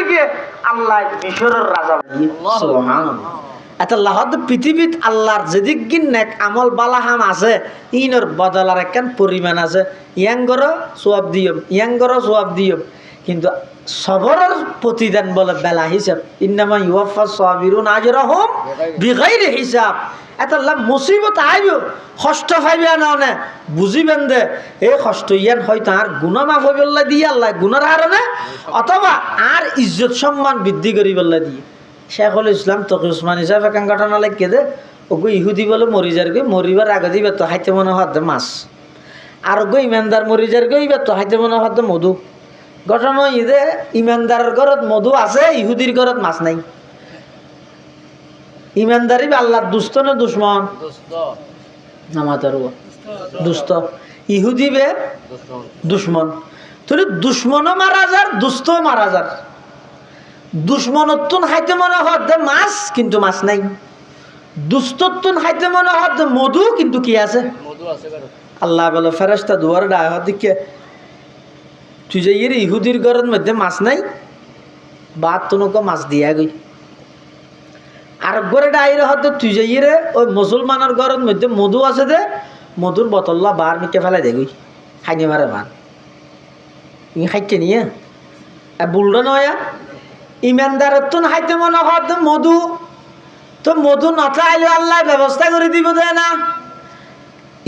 করে গিয়ে আল্লাহ মিশরের রাজা এত লাহদ পৃথিবীত আল্লাহর যেদিক গিন নেক আমল বালাহাম আছে ইনর বদলার একখান পরিমাণ আছে ইয়াঙ্গর সোয়াব দিয়ম ইয়াঙ্গর সোয়াব দিয়ম। কিন্তু সবরের প্রতিদান বলে বেলা হিসাব ইন্নামা ইউফা সাবিরুন আজরাহুম বিগাইরি হিসাব। এত লাভ মুসিবত আইব। কষ্ট পাইবে না নে বুঝিবেন দে, এই কষ্ট ইয়ান হয়তো আর গুণা মাফ হইবল্লা দিয়ে, আল্লাহ গুণার কারণে অথবা আর ইজ্জত সম্মান বৃদ্ধি করিবল্লা দিয়ে। শেখুল ইসলাম তকি উসমান হিসাবে একান ঘটনা লাগে দে, ওগো ইহুদি বলে মরি যার গই, মরিবার আগে দিবে তো হাইতে মনে হত মাছ। আর গো ইমানদার মরি যার গই ইবে তো হাইতে মনে হত মধু। ঘটনা ইদে ইমানদারের ঘরত মধু আছে, ইহুদির ঘরত মাছ নাই। ইমানদারি বা আল্লাহর দুস্থ না দুশ্মন? নামাতার দুস্থ। ইহুদি বে দুশ্মন। তুই দুশ্মনও মারা যার দুস্থ মারা যার। দুশ্মনত্তুন হাইতে মনে হত মাছ কিন্তু মাছ নাই। দুস্তত্তুন হাইতে মনে হত মধু কিন্তু কি আছে? আল্লাহ বলে ফেরেস্তা দুয়ার ডায় দিকে তুই যে ইহুদির ঘরের মধ্যে মাছ নাই বা তোনকে মাছ দিয়া গই। আর ঘরে ডাইরে হতে তুই যে ইয়ে ওই মুসলমানের ঘরের মধ্যে মধু আছে দে, মধুর বোতল্লা বার মিকে ফেলাই দে গই, খাইনি মারে বার ই খাইতে নিয়ে? বুলডা নয় ইমানদারের তো হাইতে মনে হত মধু, তো মধু নথাইলে আল্লাহ ব্যবস্থা করে দিব দে না।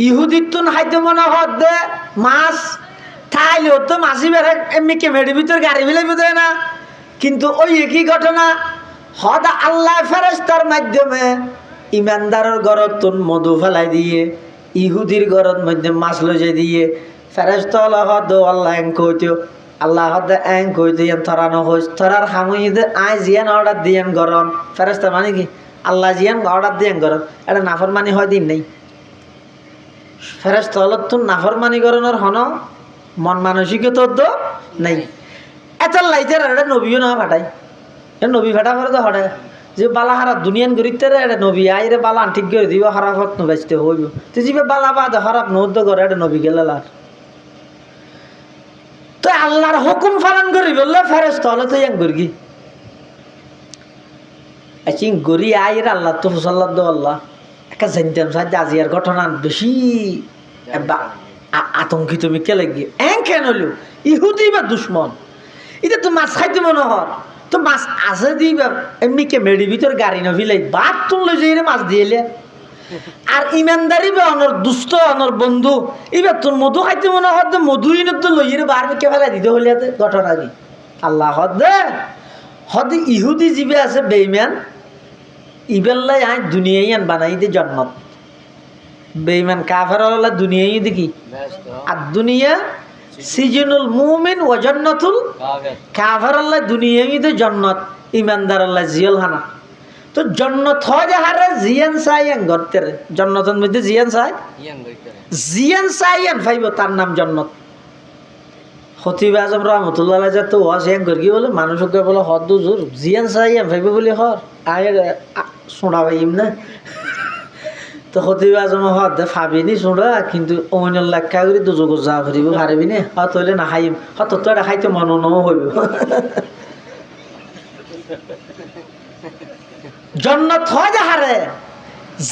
ইহুদির তো হাইতে মনে হত দে, মাছ খাইলেও তো মাছি বেড়ে এমনি কেমেডির ভিতর গাড়ি ফেলে বোধ না। কিন্তু ওই একই ঘটনা হদ আল্লাহ ফেরেস্তার মাধ্যমে ইমানদারের ঘরত তুন মধু ফেলাই দিয়ে, ইহুদির ঘরত মধ্যে মাছ লজে দিয়ে ফেরেস্ত হদ আল্লাহ এং কইতেও আল্লাহ হদ এং কইতে থরানো হইস, থরার হামুই আই জিয়ান অর্ডার দিয়েন গরম। ফেরেস্তা মানে কি? আল্লাহ জিয়ান অর্ডার দিয়েন গরম। এটা নাফর মানি হয় দিন নেই। ফেরেস্ত হলত তুন নাফর মানি গরনের হন, মন মানসিকতা তো নাই। এত এটা নবীও না ফাটাই নবী ফাটা করে তো হঠাৎ যে বালা হারা দুনিয়ান গরিতে রে নবী আইরে বালা, ঠিক করে দিব হারাফত নবাইতে হইব। তো যিবে বালা বাদ হারাপ নৌদ্য করে এটা নবী গেলে লার তো আল্লাহর হুকুম পালন করি বললে ফেরেস তাহলে তো এক গর্গি। আচ্ছা গরি আইরে আল্লাহ তো হুসাল্লাহ দো আল্লাহ। একটা জানতাম আজি আর ঘটনা বেশি বা- আ- আতঙ্কিত আমি কে লাগি এং কেন হলো ইহুদি বা দুশ্মন? এটা তো মাছ খাইতে মনে হর তো মাছ আছে দিবা এমনি কে মেডি ভিতর গাড়ি নভিলাই বাদ তুললে যে মাছ দিয়েলে। আর ইমানদারি বা অনর দুষ্ট অনর বন্ধু এবার তোর মধু খাইতে মনে দে মধু ইনত তো লইয়ে রে বার কে ফেলা দিতে হলে ঘটনা কি? আল্লাহ হদ দে। হদ ইহুদি জিবে আছে বেইমান ইবেল্লাই আই দুনিয়াই আন বানাই দে জন্নত বেইমান কাফের হলা দুনিয়াই দেখি আর দুনিয়া সিজনুল মুমিন ও জন্নতুল কাফের আল্লাহ দুনিয়াই দে জন্নত ইমানদার আল্লাহ জিয়াল হানা। তো জন্নত হয় যে হারে জিয়ান চাই আন গর্তে জন্নতের মধ্যে জিয়ান চাই জিয়ান আন ফাইব তার নাম জন্নত। খতিব আজম রহমতুল্লাহ যে তো ওয়াজ এক গর্গি বলে মানুষকে বলে হদ জোর জিয়ান চাই আন ফাইব বলে হর। আয় শোনা পাইম না তো খতিব আজম হদ ফাবিনি শুনা কিন্তু অন্য লেখা করে দুযোগ যা ফুরিব পারিবি নে? হত হইলে নাখাইম হত তো এটা খাইতে মন নও হইব জন্নত হয় হারে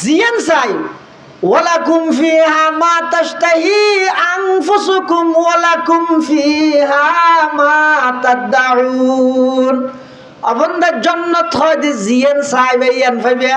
জিয়ান চাই। ওয়ালাকুম ফিহা মা তাশতাহি আনফুসুকুম ওয়ালাকুম ফিহা মা তাদউন অবন্দার জন্নত হয় জিয়ান চাই ভাইয়ান ফাইবা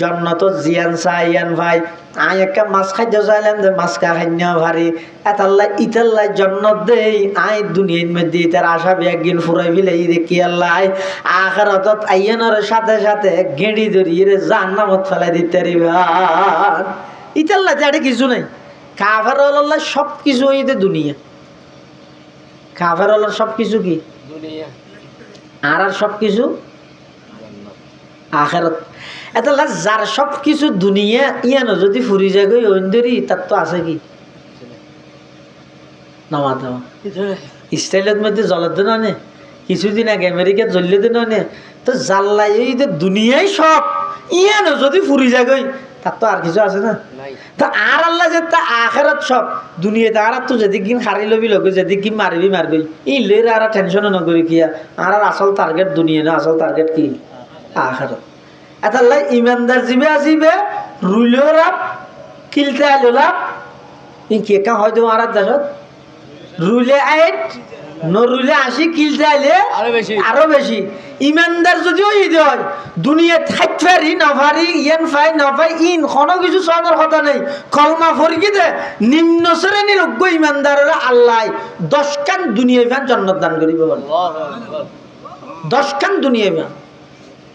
জন্নত জিয়ান চাইয়ান ভাই। আই একটা মাছ খাদ্য চাইলাম যে মাছ কা খান্য ভারি। এতাল্লাই ইতাল্লাই জন্নত দেই। আই দুনিয়ার মধ্যে তার আশা একদিন ফুরাই ফেলে দেখি আল্লাহ আখারতত আইয়ানোর সাথে সাথে গেঁড়ি ধরিয়ে রে জান্নামত ফেলাই দিতে রিবান ইতাল্লাই যাড়ে কিছু নাই। কাফের আল্লাহ সব কিছু হইতে দুনিয়া। কাফের আল্লাহ সব কিছু কি? দুনিয়া। আর আর সব কিছু আখেরত। এটা যার সব কিছু দুনিয়া ইয়ানো যদি ফুরি যায় গই অন্ধরি তার তো আছে কি? নামা দেওয়া। ইসরায়েলের মধ্যে জলের দিন কিছুদিন আগে আমেরিকার জ্বললে দিন আনে। তো জাল্লাই এই যে দুনিয়ায় সব ইয়ানো যদি ফুরি যাগই তার তো আর কিছু আছে না? তো আর আল্লাহ যে তা আখেরাত সব দুনিয়াতে আর তো যেদিক গিন হারি লবি লগে যেদিক গিন মারিবি মারবি ই লের আর টেনশন নকরি কিয়া আর? আর আসল টার্গেট দুনিয়া না আসল টার্গেট কি? আখেরাত এটা আল্লাহ ইমানদার জিবে আসিবে রুলেও লাভ কিলতে আলো লাভ ই কে কা হয়তো আর দেশত রুলে আইট নরুলে আসি কিলতে আইলে আরও বেশি। আরও বেশি। ইমানদার যদিও ঈদ হয় দুনিয়া থাকফারি নফারি ইয়ান ফাই নফাই ইন কোনো কিছু কথা নেই। কলমা নিম্ন শ্রেণির অজ্ঞ ইমানদারেরা আল্লাহ দশখান দুনিয়া ফ্যান জন্নত দান করিব দুনিয়া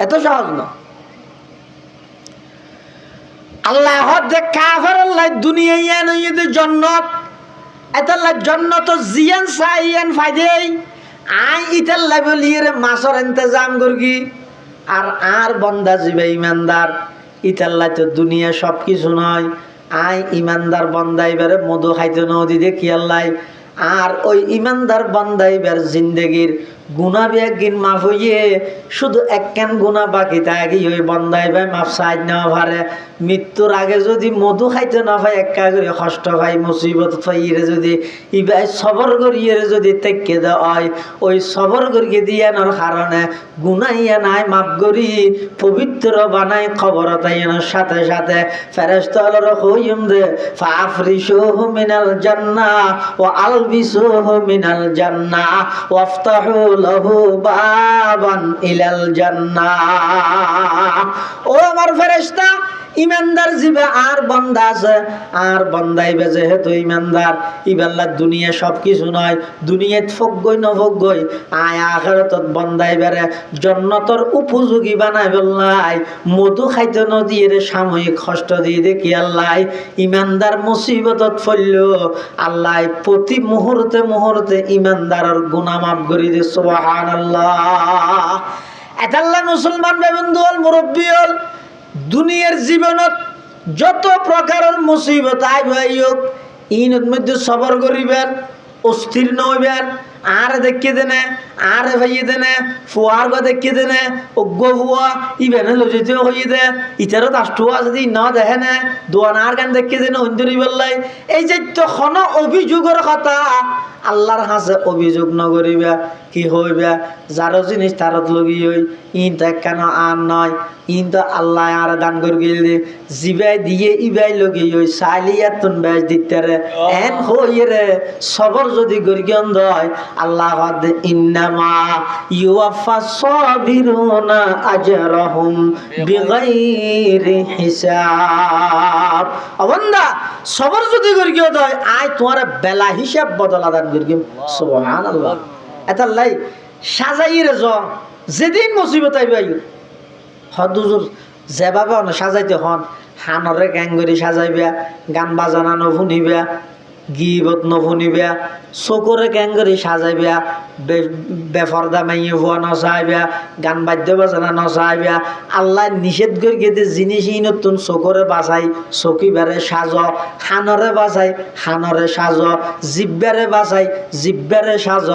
এত সহজ না। আল্লাহ হদ্দে কাফার আল্লাহ দুনিয়া ইয়ান ইয়েদে জন্নত এতাল্লা জন্নত জিয়ান সাইয়ান ফাইদেই, আই ইতাল্লা বলিয়ে মাছর ইন্তজাম করগি আর আর বন্দা জিবে ইমানদার ইতাল্লা তো দুনিয়া সব কিছু নয়, আই ইমানদার বন্দা এবারে মধু খাইতে নদী দেখি আল্লাহ, আর ওই ইমানদার বন্দা এবার জিন্দগির গুণা বিয়াগিন মাফ হইয়ে, শুধু একখান গুণা বাকি তাই ওই বন্ধাই ভাই, মাফ সাইড না পারে মৃত্যুর আগে যদি মধু খাইতে না পাই একা করে কষ্ট পাই মুসিবত ফাইয়ে যদি ইবাই সবর করিয়ে যদি তেকে হয় ওই সবর করিয়ে দিয়ানোর কারণে গুনাইয়া নাই, মাফ করি, পবিত্র বানাই খবর তাইয়ানোর সাথে সাথে। ফেরেস্তলর হইম দে ফাফরিসুহু মিনাল জান্নাহ, ওয়া আলবিসুহু মিনাল জান্না ওয়াফতাহু লাহু বাবান ইলাল জান্নাহ ও আমার ফেরেশতা ইমানদার জিবে আর বন্দা আছে, আর বন্দাইবে যেহেতু ইমানদার। ইবেল্লার দুনিয়া সব কিছু নয়, দুনিয়াত ফগ্গই নফগ্গই আয় আখেরতত বন্দাই বেড়ে জন্নতর উপযোগী বানাই বললাই মধু খাইতে নদীয়ে রে সাময়িক কষ্ট দিয়ে দেখি আল্লাহ। ইমানদার মুসিবতত ফেলল, আল্লাহ প্রতি মুহূর্তে মুহূর্তে ইমানদারের গুনামাপ করি দে সোহান আল্লাহ এটাল্লা মুসলমান বেবন্ধু হল মুরব্বী হল দুনিয়ার জীবনত যত প্রকারের মুসিবত আইব আইয়ক ইনত মধ্যে সবর করিবেন, অস্থির নইবেন, আর দেখিয়ে দেনে, আর ভাইয়ে দেনে, ফুয়ার গা দেখিয়ে দেনে, অজ্ঞ ফুয়া ইবেনে লজিতেও হইয়ে দে ইতারও তাষ্টুয়া যদি ন দেখে নে দোয়ানার গান দেখিয়ে দেনে অন্তরি বললাই। এই যে তখন অভিযোগের কথা, আল্লাহর হাসে অভিযোগ নগরিবা। কি হইবা? যারো জিনিস তারত লগি হই ইন তো কেন আর নয় ইন তো আল্লাহ আর দান করে গেল জিবাই দিয়ে ইবাই লগি হই সাইলিয়া তুন বেশ দিতে রে। এন হই রে। সবর যদি গরিগন দয় আল্লাহ ইন্নামা ইউয়াফা সাবিরুনা আজরাহুম বিগাইরি হিসাব। অবন্দা সবর যদি গরিগিও দয় আয় তোমার বেলা হিসাব বদলা দান গরিগিম সুবহানাল্লাহ। এটা লাই সাজাইরে জ যেদিন মুসিবত আইব হদুজুর যেভাবে হন সাজাইতে হন, হানরে করে সাজাইবা, গান বাজানা নভুনিবা গিবত নভুনিবা চকুরে করে সাজাইবা বেফরদা মাইয়ে হওয়া নচাইবা গান বাদ্য বাজানা নচাইবা আল্লাহ নিষেধ করে গেতে জিনিস ই নতুন চকুরে বাঁচাই চকিবারে সাজ খানরে বাঁচাই খানরে সাজ, জিব্বারে বাঁচাই জিব্বারে সাজ।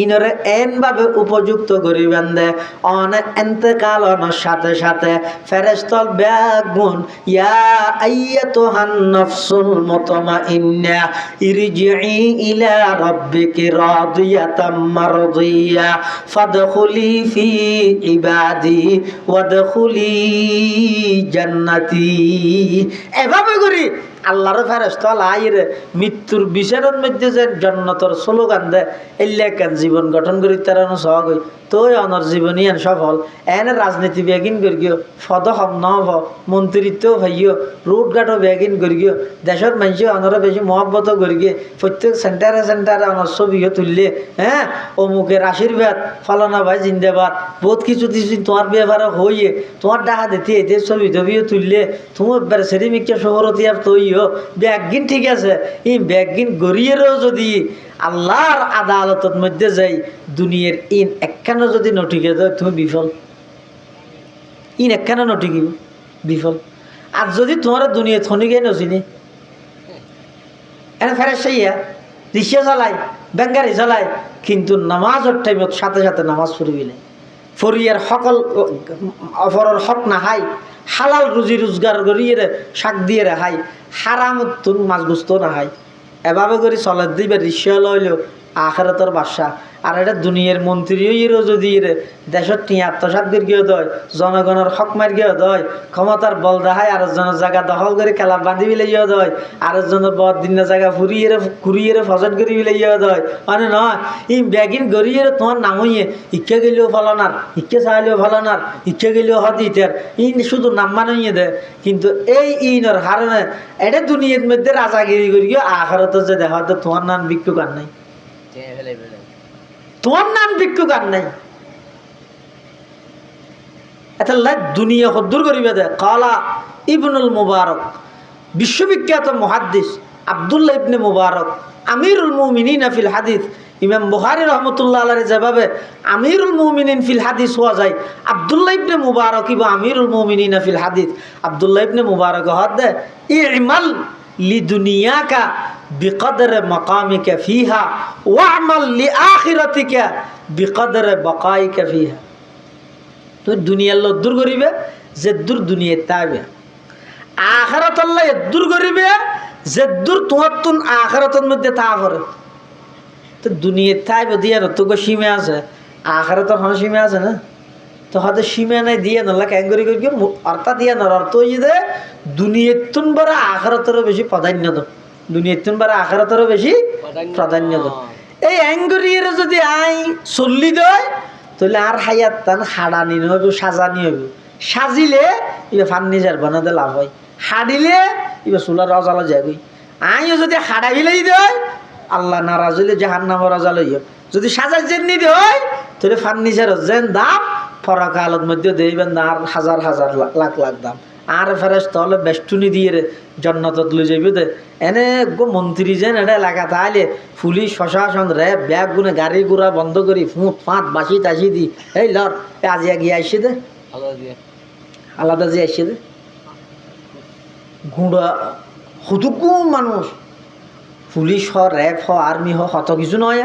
ইনরে এনভাবে উপযুক্ত করিবেন দে অনে এন্তেকালনের সাথে সাথে ফেরেস্তল ব্যাগুন ইয়া আইয়াতুহান নাফসুল মুতমাইন্না ইরজিই ইলা রাব্বিকি রাদিয়াতাম মারদিয়া ফাদখুলি ফি ইবাদি ওয়াদখুলি জান্নাতি। এভাবে করি আল্লাহর ফেরেস্তল আইর, মৃত্যুর বিচারের মধ্যে যে জন্নতর স্লোগান দে এলাকান জীবন গঠন করি তার সহগ তোই অনর জীবনী এন সফল। এন রাজনীতি বেগিন করি গিয়ে ফদ হম ন হ, মন্ত্রিত্ব ভাইও রোড ঘাটও বেগিন করি গিয়ে, দেশের মানুষ অনর বেশি মহব্বত করি গিয়ে, প্রত্যেক সেন্টারে সেন্টারে অনর ছবিও তুললে হ্যাঁ? অমুকের আশীর্বাদ ফলানা ভাই জিন্দাবাদ। বহুত কিছু কিছু তোমার ব্যাপারে হইয়ে, তোমার ডাহা দিতে এতে ছবি টবিও তুললে তোমার একবার সেরি মিক্কা তৈও ব্যাগিন ঠিক আছে, এই ব্যাগিন গড়িয়েরও যদি আল্লাহর আদালতের মধ্যে যাই, দুনিয়ার ইন একখানো যদি নটিকে দেয়, তুমি বিফল। ইন একখানো নটিকিব বিফল। আর যদি তোমার দুনিয়া থনিকে নচিনি, এনে ফেরে সেইয়া, রিক্সা চালায় বেঙ্গারি চালায় কিন্তু নামাজের টাইমত সাথে সাথে নামাজ পড়িবিলে ফরিয়ার সকল অপরের হক না হাই হালাল রুজি রোজগার করিয়ে শাক দিয়ে রে হাই হারাম তুন মাছ গুস্ত না হাই এভাবে করে চলে দিবে রিক্সা লইলেও আখেরাতর বাসা। আর এটা দুনিয়ার মন্ত্রীও যদি রে দেশের টিয়া আত্মসাত করে গিয়ে দয়, জনগণের হক মার গিয়ে দয়, ক্ষমতার বল দেখায় আর জনের জায়গা দখল করে খেলা বাঁধি বিলে গিয়ে দয় আর জনের বদ দিন জায়গা ফুরিয়ে ঘুরিয়ে ফসল করে গিয়ে দয়। মানে নয় ই ব্যাগিন গড়িয়ে তোমার নামইয়ে ইচ্ছে গেলেও ফলানার ইচ্ছে চাইলেও ফলানার ইচ্ছে গেলেও হদিতের ই শুধু নাম মানইয়ে দে, কিন্তু এই ইনর হারণে এটা দুনিয়ার মধ্যে রাজাগিরি করি আখারত যে দেখা তোমার নাম বিক্ষু কার নাই। তোমার নাম ভিক্ষুক আর নাই। এটা লাই দুনিয়া হদ্দুর করিবে দে। কালা ইবনুল মুবারক, বিশ্ববিখ্যাত মহাদ্দিস আবদুল্লাহ ইবনে মুবারক, আমিরুল মুমিনিন ফিল হাদিস। ইমাম বুখারী রহমতুল্লাহ আলাইহি যেভাবে আমিরুল মুমিনিন ফিল হাদিস হওয়া যায়, আবদুল্লাহ ইবনে মুবারক ইবা আমিরুল মুমিনিন ফিল হাদিস। আবদুল্লাহ ইবনে মুবারক হদ দে, ইমাল লিদুনিয়াকা বিকদর মকামিকা ফিহা, ওয়ামাল লিআখিরাতিকা বিকদর বকাইকা ফিহা। তুই দুনিয়ার দূর করিবে, যে দূর দুনিয়ার তাইবে। আখারাত আল্লাহ দূর করিবে, যে দূর তোমার তুন আখারাতের মধ্যে তা করে। তো দুনিয়ার তাইবে, দিয়ে তো গো সীমা আছে। আখারাতের কোনো সীমা আছে না? তো হয়তো সীমা নাই, দিয়ে নলা ক্যাং করি অর্থাৎ দিয়ে নর অর্থ যে দুনিয়ার তুন বারা আখারাতেরও বেশি প্রাধান্য দাও দুনিয়ার বারা আখারাতেরও বেশি প্রাধান্য। দাও এই অ্যাঙ্গরিয়ের যদি আই চল্লি দেয় তাহলে আর হাইয়াত তান হাডানি হইব সাজানি হইব। সাজিলে ইবে ফার্নিচার বানাতে লাভ হয়। হাডিলে ইবে চুলার রজালো যাবই আইও যদি হাডাইলেই দেয় আল্লাহ নারাজ হইলে জাহান নাম রজাল হইব। যদি সাজাই জেননি দেয় তাহলে ফার্নিচার যেন দাম ফরকালত মধ্যে দেবেন আর হাজার হাজার লাখ লাখ দাম। আর ফেরেস তাহলে বেষ্টনী দিয়ে রে জন্নতত লই যাইবে দে। এনে গো মন্ত্রী যেন এটা এলাকা তাহলে পুলিশ প্রশাসন র্যাব ব্যাগ গুনে গাড়ি ঘোড়া বন্ধ করি ফুঁত ফাঁত বাসি টাসি দি। এই লর এ আজি গিয়ে আইসে দে। আলাদা যে আইসে দে। গুঁড়া হুদুকু মানুষ। পুলিশ হ র্যাব হ আর্মি হ কত কিছু নয়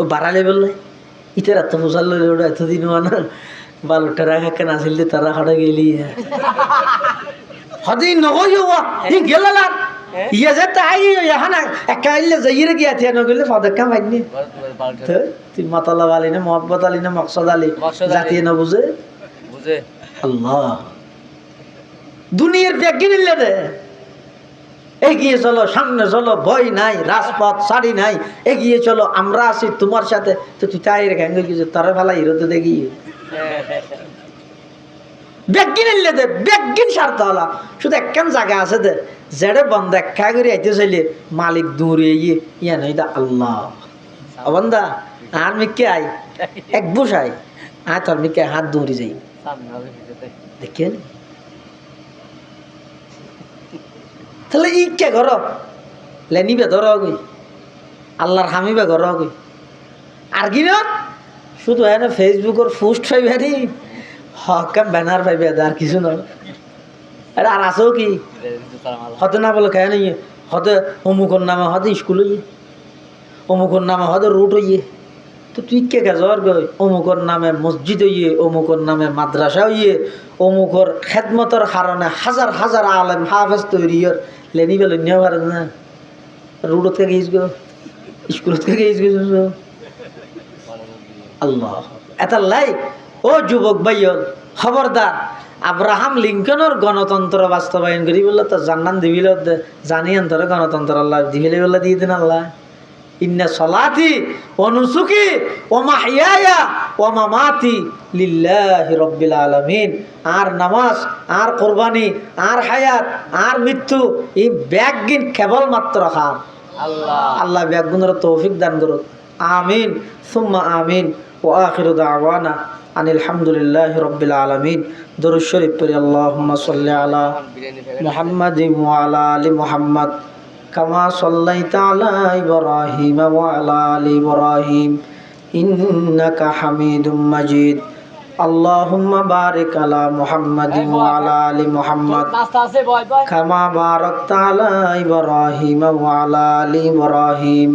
ও বাড়া লেভেল নাই ইটার এত ওটা এতদিন না বালু টেরা খাকে নাছিল তারা হাড়ে গেলি হদি নগই হওয়া ই গেলালার ইয়ে যে তাই এখানে একা আইলে যাইরে গিয়া থিয়া নগলে ফদক্কা ভাইনি তো তুই মাতালা আলী না মোহাম্মত আলী না মকসদ আলী। জাতীয় না বুঝে? বুঝে। আল্লাহ। দুনিয়ার ব্যাগ নিলে দে। এগিয়ে চলো সামনে চলো ভয় নাই রাজপথ শাড়ি নাই। এগিয়ে চলো আমরা আছি তোমার সাথে। তো তুই তাই রেখে গেছে তারা ফেলা হিরোতে দেখি ব্যাগিন এলে দে ব্যাগিন সারতে হলা। শুধু একখান জায়গা আছে দে জেড়ে বন্ধ একা করে আইতে চাইলে মালিক দূরে ইয়ে ইয়া দা আল্লাহ। আর মিকে আই এক তোর মিকে হাত দৌড়ি যাই। দেখেন। তাহলে ই কে ঘর, লেনিবে ধর গই আল্লাহর হামিবে ঘর গই আর কি শুধু এনে ফেসবুকের পোস্ট হকা ব্যানার পাইবে আর কিছু নয় আরে আর আছেও কি? হতে না বলে কেন ইয়ে হতে অমুকর নামে হতে স্কুল ইয়ে অমুকর নামে হতে রুট ইয়ে তো তুই কে গেছর গই অমুকর নামে মসজিদ ইয়ে অমুকর নামে মাদ্রাসা ইয়ে অমুকর খেদমতর কারণে হাজার হাজার আলেম হাফেজ তৈরি ইয়র লেনি বেলে নিয়ে পারে না। রুট থেকে গেছ গো? স্কুল থেকে গেছ গেছ আল্লাহ। এটা লাই ও যুবক ভাইয়ল খবরদার আব্রাহাম লিঙ্কনের গণতন্ত্র বাস্তবায়ন করি বললে তো জান্নান দিবিল জানি অন্তরে গণতন্ত্র আল্লাহ দিবিলে বলে দিয়ে দিন আল্লাহ। ইন্না সলাতি ও নুসুকি ও মাহিয়ায়া ও মামাতি লিল্লাহি রব্বিল আলামিন। আর নামাজ আর কোরবানি আর হায়াত আর মৃত্যু এই ব্যাগিন কেবলমাত্র খান আল্লাহ। আল্লাহ ব্যাগুনের তৌফিক দান করুক। আমিন সুম্মা আমিন। ও আখির দাওয়ানা আনিল হামদুলিল্লাহ রব্বিল আলমিন দরুদ শরীফ পড়ি আল্লাহুম্মা সাল্লি আলা মুহাম্মাদ ওয়া আলা আলি মুহাম্মদ কামা সাল্লাইতা আলা ইব্রাহিম ওয়া আলা আলি ইব্রাহিম ইন্নাকা হামিদুম মাজিদ আল্লাহুম্মা বারিক আলা মুহাম্মাদিন ওয়া আলা আলি মুহাম্মদ নাস্তা আছে বয় বয় كما باركت على إبراهيم وعلى آل إبراهيم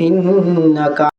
إنك